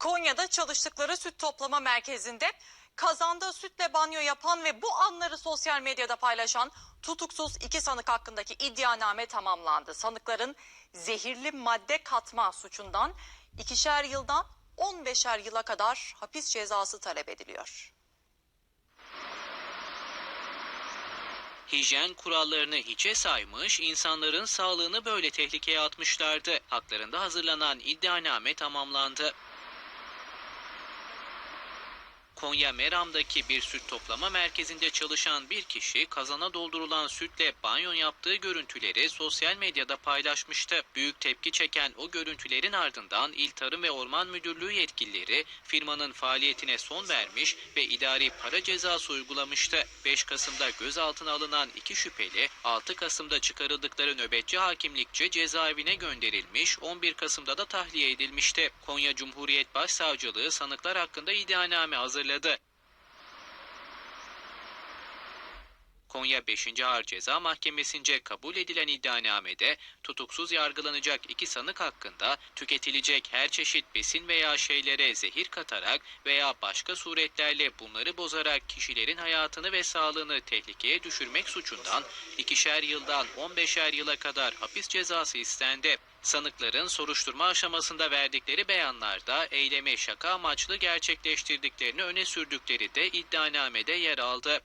Konya'da çalıştıkları süt toplama merkezinde kazanda sütle banyo yapan ve bu anları sosyal medyada paylaşan tutuksuz iki sanık hakkındaki iddianame tamamlandı. Sanıkların zehirli madde katma suçundan ikişer yıldan 15'er yıla kadar hapis cezası talep ediliyor. Hijyen kurallarını hiçe saymış, insanların sağlığını böyle tehlikeye atmışlardı. Haklarında hazırlanan iddianame tamamlandı. Konya Meram'daki bir süt toplama merkezinde çalışan bir kişi kazana doldurulan sütle banyo yaptığı görüntüleri sosyal medyada paylaşmıştı. Büyük tepki çeken o görüntülerin ardından İl Tarım ve Orman Müdürlüğü yetkilileri firmanın faaliyetine son vermiş ve idari para cezası uygulamıştı. 5 Kasım'da gözaltına alınan iki şüpheli 6 Kasım'da çıkarıldıkları nöbetçi hakimlikçe cezaevine gönderilmiş, 11 Kasım'da da tahliye edilmişti. Konya Cumhuriyet Başsavcılığı sanıklar hakkında iddianame 绝对。Konya 5. Ağır Ceza Mahkemesi'nce kabul edilen iddianamede tutuksuz yargılanacak iki sanık hakkında tüketilecek her çeşit besin veya şeylere zehir katarak veya başka suretlerle bunları bozarak kişilerin hayatını ve sağlığını tehlikeye düşürmek suçundan ikişer yıldan 15'er yıla kadar hapis cezası istendi. Sanıkların soruşturma aşamasında verdikleri beyanlarda eylemi şaka amaçlı gerçekleştirdiklerini öne sürdükleri de iddianamede yer aldı.